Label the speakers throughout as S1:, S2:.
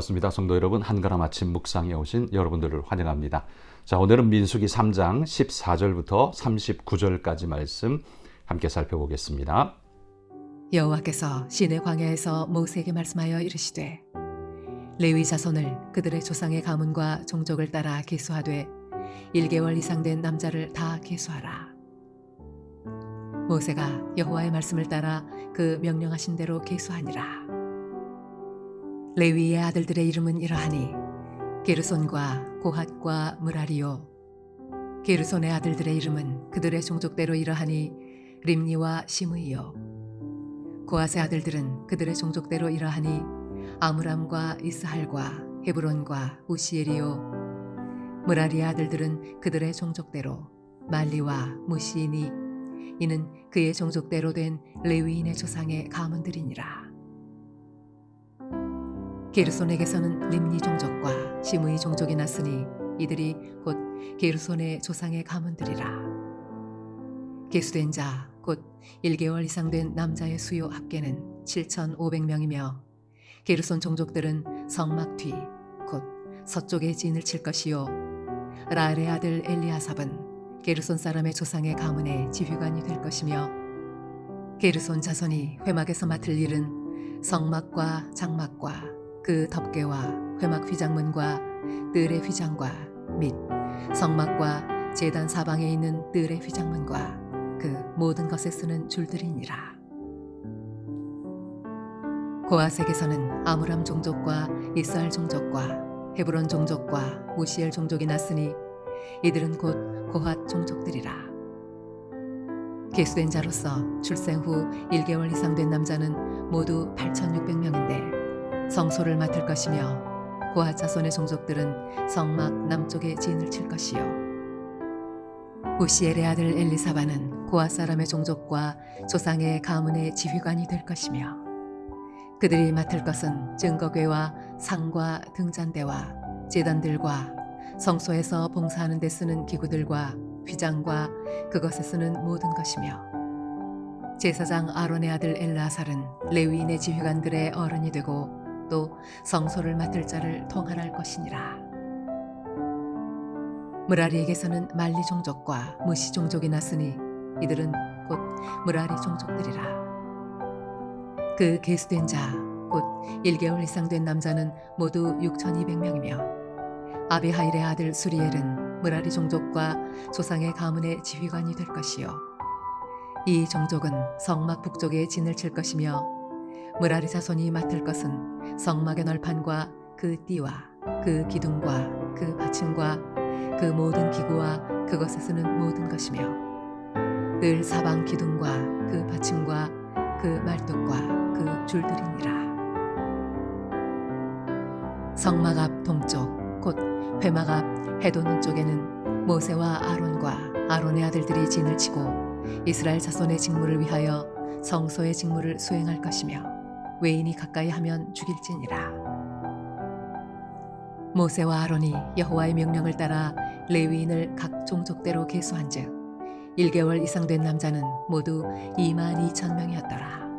S1: 반갑습니다. 성도 여러분, 한가람 아침 묵상에 오신 여러분들을 환영합니다. 자, 오늘은 민수기 3장 14절부터 39절까지 말씀 함께 살펴보겠습니다.
S2: 여호와께서 시내 광야에서 모세에게 말씀하여 이르시되 레위 자손을 그들의 조상의 가문과 종족을 따라 계수하되 1개월 이상 된 남자를 다 계수하라. 모세가 여호와의 말씀을 따라 그 명령하신 대로 계수하니라. 레위의 아들들의 이름은 이러하니 게르손과 고핫과 무라리요. 게르손의 아들들의 이름은 그들의 종족대로 이러하니 림니와 시므이요. 고핫의 아들들은 그들의 종족대로 이러하니 아므람과 이스할과 헤브론과 우시엘이요. 무라리의 아들들은 그들의 종족대로 말리와 무시이니 이는 그의 종족대로 된 레위인의 조상의 가문들이니라 게르손에게서는 림니 종족과 시므이 종족이 났으니 이들이 곧 게르손의 조상의 가문들이라. 계수된 자 곧 1개월 이상 된 남자의 수요 합계는 7,500명이며 게르손 종족들은 성막 뒤 곧 서쪽에 진을 칠 것이요. 라엘의 아들 엘리아삽은 게르손 사람의 조상의 가문의 지휘관이 될 것이며 게르손 자손이 회막에서 맡을 일은 성막과 장막과 그 덮개와 회막 휘장문과 뜰의 휘장과 및 성막과 제단 사방에 있는 뜰의 휘장문과 그 모든 것에 쓰는 줄들이니라. 고아색에서는 아므람 종족과 이스할 종족과 헤브론 종족과 우시엘 종족이 났으니 이들은 곧 고핫 종족들이라. 계수된 자로서 출생 후 1개월 이상 된 남자는 모두 8,600명인데 성소를 맡을 것이며 고핫 자손의 종족들은 성막 남쪽에 진을 칠 것이요. 우시엘의 아들 엘리사바는 고핫 사람의 종족과 조상의 가문의 지휘관이 될 것이며 그들이 맡을 것은 증거궤와 상과 등잔대와 제단들과 성소에서 봉사하는 데 쓰는 기구들과 휘장과 그것에 쓰는 모든 것이며 제사장 아론의 아들 엘라살은 레위인의 지휘관들의 어른이 되고 또 성소를 맡을 자를 통할할 것이니라. 무라리에게서는 말리 종족과 무시 종족이 났으니 이들은 곧 무라리 종족들이라. 그 계수된 자, 곧 1개월 이상 된 남자는 모두 6,200명이며 아비하일의 아들 수리엘은 무라리 종족과 조상의 가문의 지휘관이 될 것이요. 이 종족은 성막 북쪽에 진을 칠 것이며 무라리 자손이 맡을 것은 성막의 널판과 그 띠와 그 기둥과 그 받침과 그 모든 기구와 그것에 쓰는 모든 것이며 늘 사방 기둥과 그 받침과 그 말뚝과 그 줄들이니라. 성막 앞 동쪽 곧 회막 앞 해돋는 쪽에는 모세와 아론과 아론의 아들들이 진을 치고 이스라엘 자손의 직무를 위하여 성소의 직무를 수행할 것이며 외인이 가까이 하면 죽일지니라 모세와 아론이 여호와의 명령을 따라 레위인을 각 종족대로 계수한즉 1개월 이상 된 남자는 모두 2만 2천 명이었더라.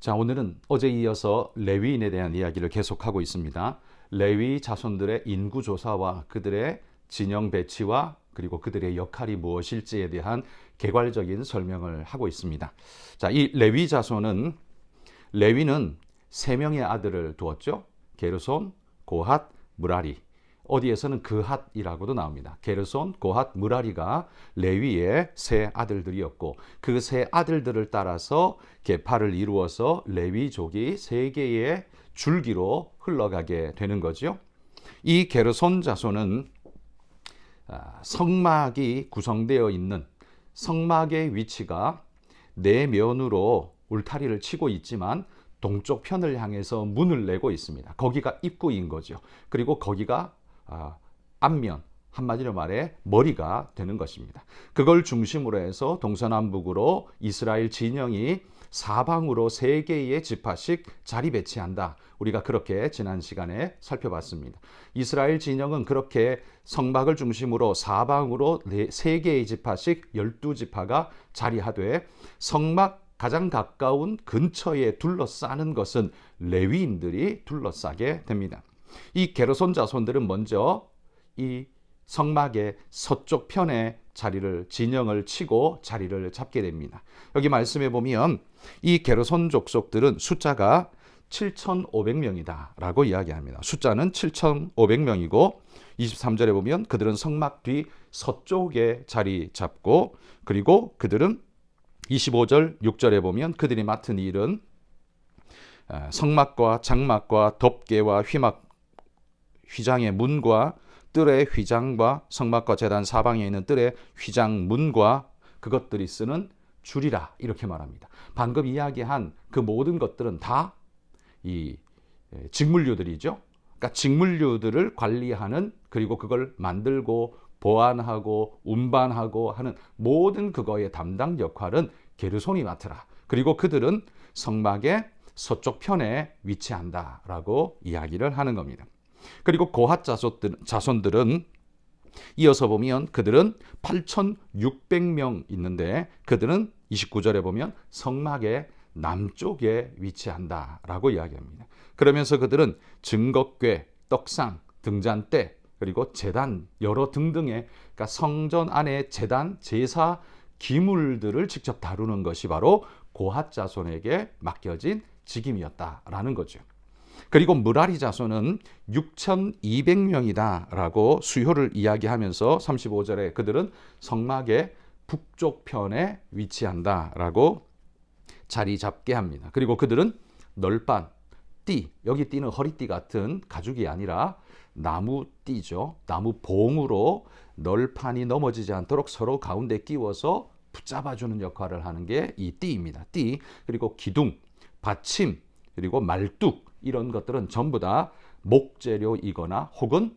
S1: 자, 오늘은 어제 이어서 레위인에 대한 이야기를 계속하고 있습니다. 레위 자손들의 인구 조사와 그들의 진영 배치와 그리고 그들의 역할이 무엇일지에 대한 개괄적인 설명을 하고 있습니다. 자, 이 레위 자손은 레위는 세 명의 아들을 두었죠. 게르손, 고핫, 무라리. 어디에서는 그핫이라고도 나옵니다. 게르손, 고핫, 무라리가 레위의 세 아들들이었고 그 세 아들들을 따라서 계파를 이루어서 레위족이 세 개의 줄기로 흘러가게 되는 거죠. 이 게르손 자손은 아, 성막이 구성되어 있는 성막의 위치가 네 면으로 울타리를 치고 있지만 동쪽 편을 향해서 문을 내고 있습니다. 거기가 입구인 거죠. 그리고 거기가 아, 앞면 한마디로 말해 머리가 되는 것입니다. 그걸 중심으로 해서 동서남북으로 이스라엘 진영이 사방으로 세 개의 지파씩 자리 배치한다. 우리가 그렇게 지난 시간에 살펴봤습니다. 이스라엘 진영은 그렇게 성막을 중심으로 사방으로 네, 세 개의 지파씩 열두 지파가 자리하되 성막 가장 가까운 근처에 둘러싸는 것은 레위인들이 둘러싸게 됩니다. 이 게르손 자손들은 먼저 이 성막의 서쪽 편에 자리를 진영을 치고 자리를 잡게 됩니다. 여기 말씀해 보면 이 게르손 족속들은 숫자가 7,500명이다라고 이야기합니다. 숫자는 7,500명이고 23절에 보면 그들은 성막 뒤 서쪽에 자리 잡고 그리고 그들은 25절 6절에 보면 그들이 맡은 일은 아, 성막과 장막과 덮개와 휘막 휘장의 문과 뜰의 휘장과 성막과 재단 사방에 있는 뜰의 휘장 문과 그것들이 쓰는 줄이라 이렇게 말합니다. 방금 이야기한 그 모든 것들은 다 이 직물류들이죠. 그러니까 직물류들을 관리하는 그리고 그걸 만들고 보안하고 운반하고 하는 모든 그거의 담당 역할은 게르손이 맡으라. 그리고 그들은 성막의 서쪽 편에 위치한다라고 이야기를 하는 겁니다. 그리고 고핫 자손들, 자손들은 이어서 보면 그들은 8,600명 있는데 그들은 29절에 보면 성막의 남쪽에 위치한다라고 이야기합니다. 그러면서 그들은 증거궤, 떡상, 등잔대 그리고 제단 여러 등등의 그러니까 성전 안에 제단 제사 기물들을 직접 다루는 것이 바로 고핫 자손에게 맡겨진 직임이었다라는 거죠. 그리고 무라리 자손은 6,200명이다라고 수효를 이야기하면서 35절에 그들은 성막의 북쪽 편에 위치한다라고 자리 잡게 합니다. 그리고 그들은 널빤, 띠, 여기 띠는 허리띠 같은 가죽이 아니라 나무 띠죠. 나무 봉으로 널판이 넘어지지 않도록 서로 가운데 끼워서 붙잡아주는 역할을 하는 게 이 띠입니다. 띠 그리고 기둥, 받침 그리고 말뚝 이런 것들은 전부 다 목재료이거나 혹은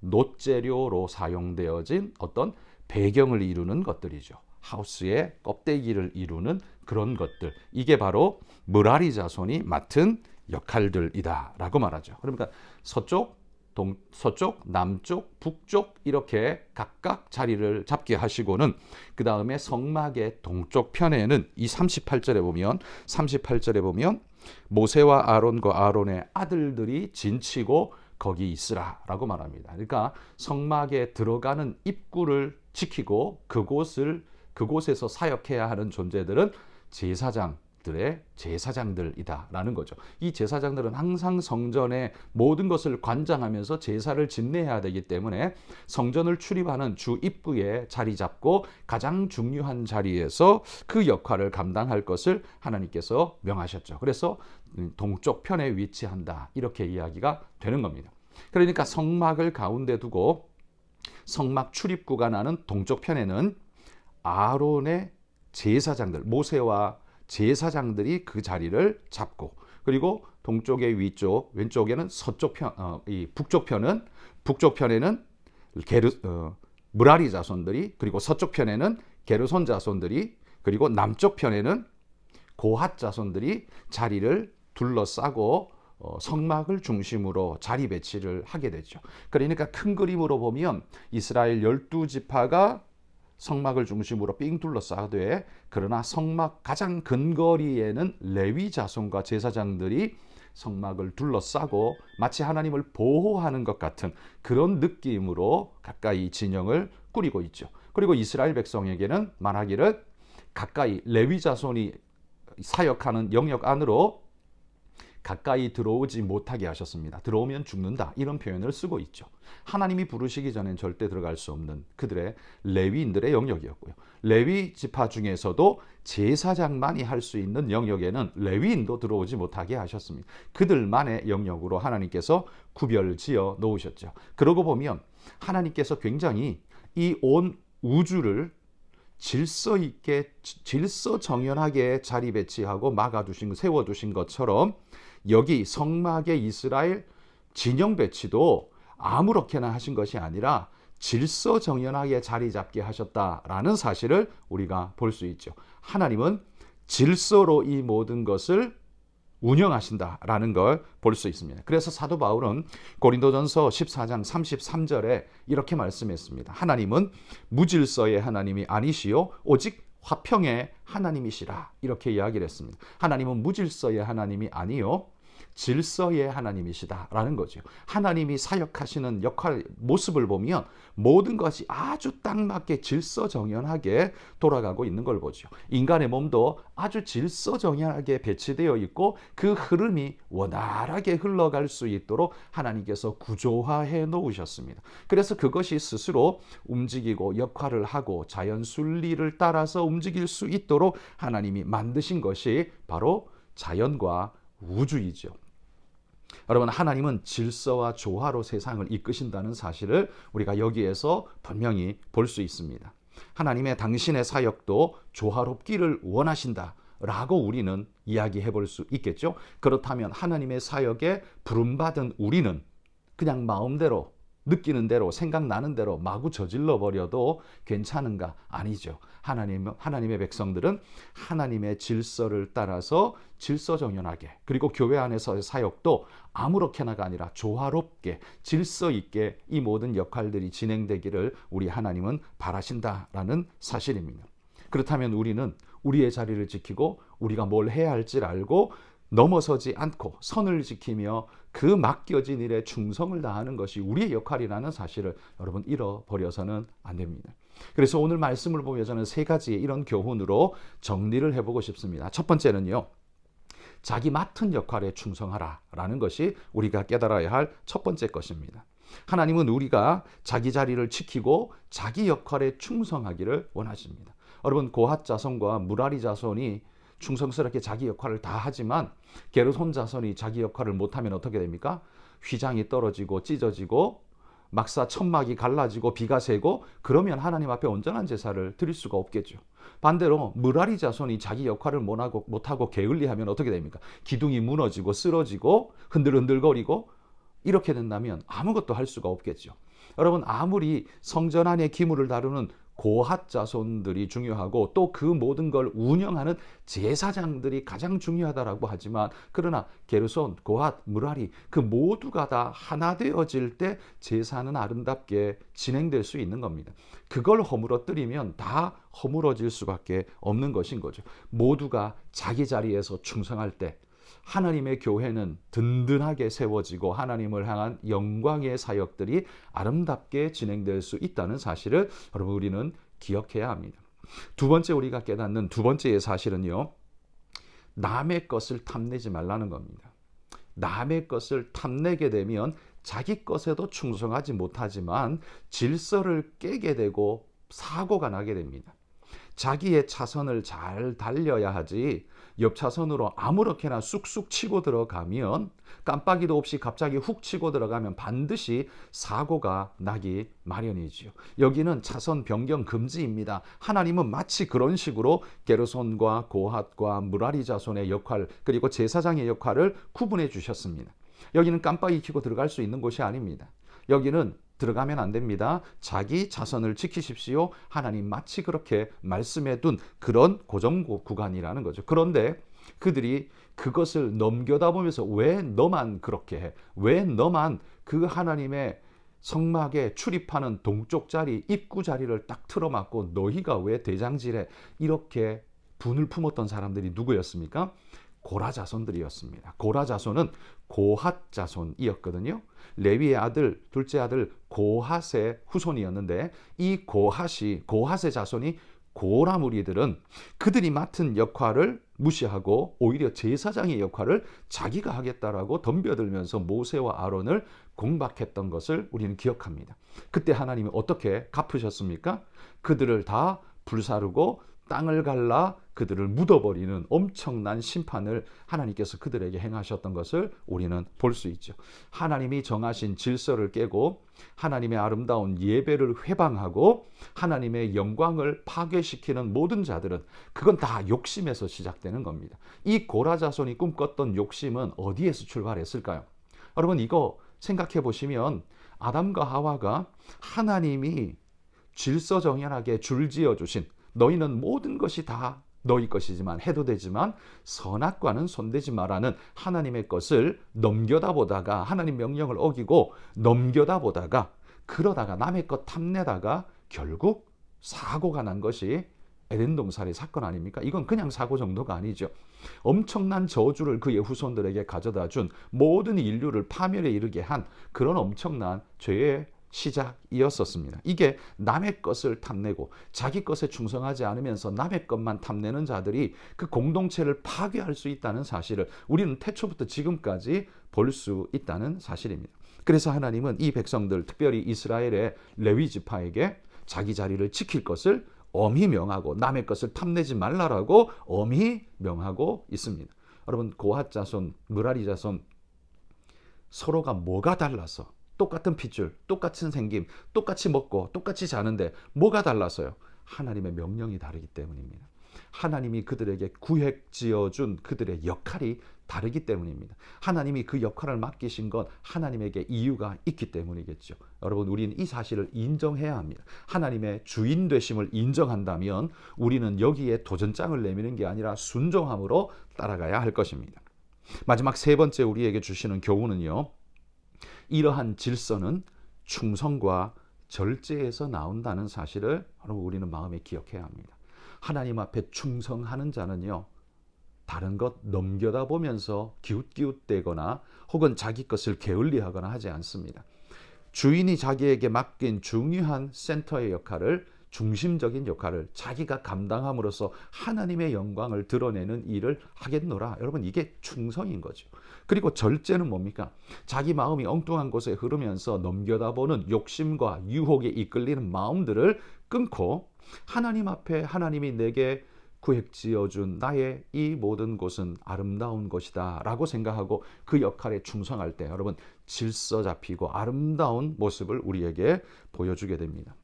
S1: 놋재료로 사용되어진 어떤 배경을 이루는 것들이죠. 하우스의 껍데기를 이루는 그런 것들. 이게 바로 무라리 자손이 맡은 역할들이다라고 말하죠. 그러니까 서쪽, 동, 서쪽, 남쪽, 북쪽 이렇게 각각 자리를 잡게 하시고는 그 다음에 성막의 동쪽 편에는 이 38절에 보면 38절에 보면 모세와 아론과 아론의 아들들이 진치고 거기 있으라라고 말합니다. 그러니까 성막에 들어가는 입구를 지키고 그곳을 그곳에서 사역해야 하는 존재들은 제사장 들의 제사장들이다라는 거죠. 이 제사장들은 항상 성전의 모든 것을 관장하면서 제사를 진내해야 되기 때문에 성전을 출입하는 주 입구에 자리 잡고 가장 중요한 자리에서 그 역할을 감당할 것을 하나님께서 명하셨죠. 그래서 동쪽 편에 위치한다 이렇게 이야기가 되는 겁니다. 그러니까 성막을 가운데 두고 성막 출입구가 나는 동쪽 편에는 아론의 제사장들 모세와 제사장들이 그 자리를 잡고 그리고 동쪽의 위쪽 왼쪽에는 서쪽 편, 어, 이 북쪽 편은 북쪽 편에는 게르 어, 무라리 자손들이 그리고 서쪽 편에는 게르손 자손들이 그리고 남쪽 편에는 고핫 자손들이 자리를 둘러싸고 어, 성막을 중심으로 자리 배치를 하게 되죠. 그러니까 큰 그림으로 보면 이스라엘 열두 지파가 성막을 중심으로 삥 둘러싸되 그러나 성막 가장 근거리에는 레위 자손과 제사장들이 성막을 둘러싸고 마치 하나님을 보호하는 것 같은 그런 느낌으로 가까이 진영을 꾸리고 있죠. 그리고 이스라엘 백성에게는 말하기를 가까이 레위 자손이 사역하는 영역 안으로 가까이 들어오지 못하게 하셨습니다. 들어오면 죽는다. 이런 표현을 쓰고 있죠. 하나님이 부르시기 전엔 절대 들어갈 수 없는 그들의 레위인들의 영역이었고요. 레위 지파 중에서도 제사장만이 할 수 있는 영역에는 레위인도 들어오지 못하게 하셨습니다. 그들만의 영역으로 하나님께서 구별지어 놓으셨죠. 그러고 보면 하나님께서 굉장히 이 온 우주를 질서 있게 질서 정연하게 자리 배치하고 막아 두신 세워 두신 것처럼 여기 성막의 이스라엘 진영 배치도 아무렇게나 하신 것이 아니라 질서 정연하게 자리 잡게 하셨다라는 사실을 우리가 볼 수 있죠. 하나님은 질서로 이 모든 것을 운영하신다라는 걸 볼 수 있습니다. 그래서 사도 바울은 고린도전서 14장 33절에 이렇게 말씀했습니다. 하나님은 무질서의 하나님이 아니시요 오직 화평의 하나님이시라 이렇게 이야기를 했습니다. 하나님은 무질서의 하나님이 아니요 질서의 하나님이시다라는 거죠. 하나님이 사역하시는 역할 모습을 보면 모든 것이 아주 딱 맞게 질서정연하게 돌아가고 있는 걸 보죠. 인간의 몸도 아주 질서정연하게 배치되어 있고 그 흐름이 원활하게 흘러갈 수 있도록 하나님께서 구조화해 놓으셨습니다. 그래서 그것이 스스로 움직이고 역할을 하고 자연 순리를 따라서 움직일 수 있도록 하나님이 만드신 것이 바로 자연과 우주이죠. 여러분 하나님은 질서와 조화로 세상을 이끄신다는 사실을 우리가 여기에서 분명히 볼 수 있습니다. 하나님의 당신의 사역도 조화롭기를 원하신다. 라고 우리는 이야기해 볼 수 있겠죠. 그렇다면 하나님의 사역에 부름받은 우리는 그냥 마음대로 느끼는 대로 생각나는 대로 마구 저질러 버려도 괜찮은가? 아니죠. 하나님 하나님의 백성들은 하나님의 질서를 따라서 질서정연하게 그리고 교회 안에서의 사역도 아무렇게나가 아니라 조화롭게 질서 있게 이 모든 역할들이 진행되기를 우리 하나님은 바라신다라는 사실입니다. 그렇다면 우리는 우리의 자리를 지키고 우리가 뭘 해야 할지를 알고 넘어서지 않고 선을 지키며 그 맡겨진 일에 충성을 다하는 것이 우리의 역할이라는 사실을 여러분 잃어버려서는 안 됩니다. 그래서 오늘 말씀을 보면 저는 세 가지의 이런 교훈으로 정리를 해보고 싶습니다. 첫 번째는요. 자기 맡은 역할에 충성하라라는 것이 우리가 깨달아야 할 첫 번째 것입니다. 하나님은 우리가 자기 자리를 지키고 자기 역할에 충성하기를 원하십니다. 여러분 고핫 자손과 무라리 자손이 충성스럽게 자기 역할을 다 하지만 게르 손 자손이 자기 역할을 못하면 어떻게 됩니까? 휘장이 떨어지고 찢어지고 막사 천막이 갈라지고 비가 새고 그러면 하나님 앞에 온전한 제사를 드릴 수가 없겠죠. 반대로 무라리 자손이 자기 역할을 못하고, 못하고 게을리하면 어떻게 됩니까? 기둥이 무너지고 쓰러지고 흔들흔들거리고 이렇게 된다면 아무것도 할 수가 없겠죠. 여러분 아무리 성전 안의 기물을 다루는 고핫 자손들이 중요하고 또 그 모든 걸 운영하는 제사장들이 가장 중요하다라고 하지만 그러나 게르손, 고핫, 무라리 그 모두가 다 하나 되어질 때 제사는 아름답게 진행될 수 있는 겁니다. 그걸 허물어뜨리면 다 허물어질 수밖에 없는 것인 거죠. 모두가 자기 자리에서 충성할 때 하나님의 교회는 든든하게 세워지고 하나님을 향한 영광의 사역들이 아름답게 진행될 수 있다는 사실을 여러분 우리는 기억해야 합니다. 두 번째 우리가 깨닫는 두 번째의 사실은요. 남의 것을 탐내지 말라는 겁니다. 남의 것을 탐내게 되면 자기 것에도 충성하지 못하지만 질서를 깨게 되고 사고가 나게 됩니다. 자기의 차선을 잘 달려야 하지 옆 차선으로 아무렇게나 쑥쑥 치고 들어가면 깜빡이도 없이 갑자기 훅 치고 들어가면 반드시 사고가 나기 마련이지요. 여기는 차선 변경 금지입니다. 하나님은 마치 그런 식으로 게르손과 고핫과 무라리 자손의 역할 그리고 제사장의 역할을 구분해 주셨습니다. 여기는 깜빡이 켜고 들어갈 수 있는 곳이 아닙니다. 여기는 들어가면 안 됩니다. 자기 자선을 지키십시오. 하나님 마치 그렇게 말씀해 둔 그런 고정 구간이라는 거죠. 그런데 그들이 그것을 넘겨다 보면서 왜 너만 그렇게 해? 왜 너만 그 하나님의 성막에 출입하는 동쪽 자리, 입구 자리를 딱 틀어막고 너희가 왜 대장질해? 이렇게 분을 품었던 사람들이 누구였습니까? 고라 자손들이었습니다. 고라 자손은 고핫 자손이었거든요. 레위의 아들, 둘째 아들 고핫의 후손이었는데 이 고핫이 고핫의 자손이 고라 무리들은 그들이 맡은 역할을 무시하고 오히려 제사장의 역할을 자기가 하겠다라고 덤벼들면서 모세와 아론을 공박했던 것을 우리는 기억합니다. 그때 하나님이 어떻게 갚으셨습니까? 그들을 다 불사르고 땅을 갈라 그들을 묻어버리는 엄청난 심판을 하나님께서 그들에게 행하셨던 것을 우리는 볼 수 있죠. 하나님이 정하신 질서를 깨고 하나님의 아름다운 예배를 회방하고 하나님의 영광을 파괴시키는 모든 자들은 그건 다 욕심에서 시작되는 겁니다. 이 고라 자손이 꿈꿨던 욕심은 어디에서 출발했을까요? 여러분 이거 생각해 보시면 아담과 하와가 하나님이 질서정연하게 줄지어 주신 너희는 모든 것이 다 너희 것이지만 해도 되지만 선악과는 손대지 마라는 하나님의 것을 넘겨다 보다가 하나님 명령을 어기고 넘겨다 보다가 그러다가 남의 것 탐내다가 결국 사고가 난 것이 에덴 동산의 사건 아닙니까? 이건 그냥 사고 정도가 아니죠. 엄청난 저주를 그의 후손들에게 가져다 준 모든 인류를 파멸에 이르게 한 그런 엄청난 죄의 시작이었었습니다. 이게 남의 것을 탐내고 자기 것에 충성하지 않으면서 남의 것만 탐내는 자들이 그 공동체를 파괴할 수 있다는 사실을 우리는 태초부터 지금까지 볼 수 있다는 사실입니다. 그래서 하나님은 이 백성들, 특별히 이스라엘의 레위 지파에게 자기 자리를 지킬 것을 엄히 명하고 남의 것을 탐내지 말라라고 엄히 명하고 있습니다. 여러분 고핫 자손, 무라리 자손 서로가 뭐가 달라서 똑같은 핏줄, 똑같은 생김, 똑같이 먹고 똑같이 자는데 뭐가 달라서요? 하나님의 명령이 다르기 때문입니다. 하나님이 그들에게 구획 지어준 그들의 역할이 다르기 때문입니다. 하나님이 그 역할을 맡기신 건 하나님에게 이유가 있기 때문이겠죠. 여러분, 우리는 이 사실을 인정해야 합니다. 하나님의 주인 되심을 인정한다면 우리는 여기에 도전장을 내미는 게 아니라 순종함으로 따라가야 할 것입니다. 마지막 세 번째 우리에게 주시는 교훈은요. 이러한 질서는 충성과 절제에서 나온다는 사실을 여러분 우리는 마음에 기억해야 합니다. 하나님 앞에 충성하는 자는요. 다른 것 넘겨다 보면서 기웃기웃대거나 혹은 자기 것을 게을리하거나 하지 않습니다. 주인이 자기에게 맡긴 중요한 센터의 역할을 중심적인 역할을 자기가 감당함으로써 하나님의 영광을 드러내는 일을 하겠노라. 여러분 이게 충성인 거죠. 그리고 절제는 뭡니까? 자기 마음이 엉뚱한 곳에 흐르면서 넘겨다보는 욕심과 유혹에 이끌리는 마음들을 끊고 하나님 앞에 하나님이 내게 구획지어준 나의 이 모든 곳은 아름다운 것이다 라고 생각하고 그 역할에 충성할 때 여러분 질서 잡히고 아름다운 모습을 우리에게 보여주게 됩니다.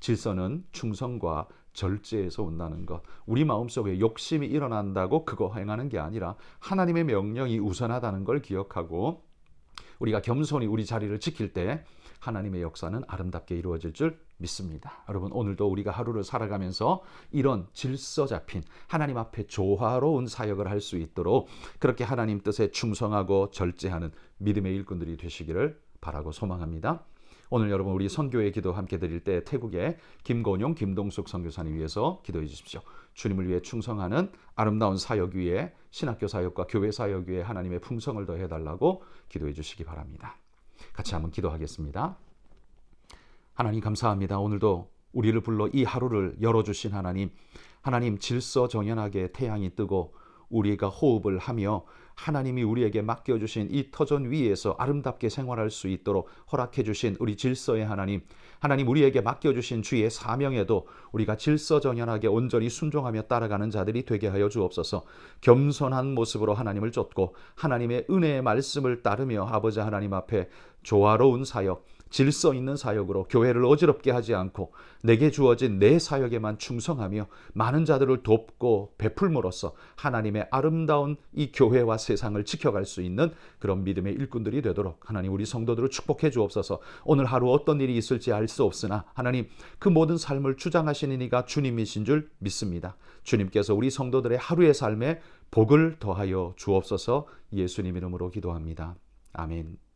S1: 질서는 충성과 절제에서 온다는 것. 우리 마음속에 욕심이 일어난다고 그거 행하는 게 아니라 하나님의 명령이 우선하다는 걸 기억하고 우리가 겸손히 우리 자리를 지킬 때 하나님의 역사는 아름답게 이루어질 줄 믿습니다. 여러분 오늘도 우리가 하루를 살아가면서 이런 질서 잡힌 하나님 앞에 조화로운 사역을 할 수 있도록 그렇게 하나님 뜻에 충성하고 절제하는 믿음의 일꾼들이 되시기를 바라고 소망합니다. 오늘 여러분 우리 선교의 기도 함께 드릴 때 태국의 김건용, 김동숙 선교사님 위해서 기도해 주십시오. 주님을 위해 충성하는 아름다운 사역 위에 신학교 사역과 교회 사역 위에 하나님의 풍성을 더해 달라고 기도해 주시기 바랍니다. 같이 한번 기도하겠습니다. 하나님 감사합니다. 오늘도 우리를 불러 이 하루를 열어 주신 하나님, 하나님 질서 정연하게 태양이 뜨고 우리가 호흡을 하며 하나님이 우리에게 맡겨주신 이 터전 위에서 아름답게 생활할 수 있도록 허락해주신 우리 질서의 하나님, 하나님 우리에게 맡겨주신 주의 사명에도 우리가 질서정연하게 온전히 순종하며 따라가는 자들이 되게 하여 주옵소서. 겸손한 모습으로 하나님을 쫓고 하나님의 은혜의 말씀을 따르며 아버지 하나님 앞에 조화로운 사역, 질서 있는 사역으로 교회를 어지럽게 하지 않고 내게 주어진 내 사역에만 충성하며 많은 자들을 돕고 베풀므로써 하나님의 아름다운 이 교회와 세상을 지켜갈 수 있는 그런 믿음의 일꾼들이 되도록 하나님 우리 성도들을 축복해 주옵소서. 오늘 하루 어떤 일이 있을지 알 수 없으나 하나님 그 모든 삶을 주장하시는 이가 주님이신 줄 믿습니다. 주님께서 우리 성도들의 하루의 삶에 복을 더하여 주옵소서. 예수님 이름으로 기도합니다. 아멘.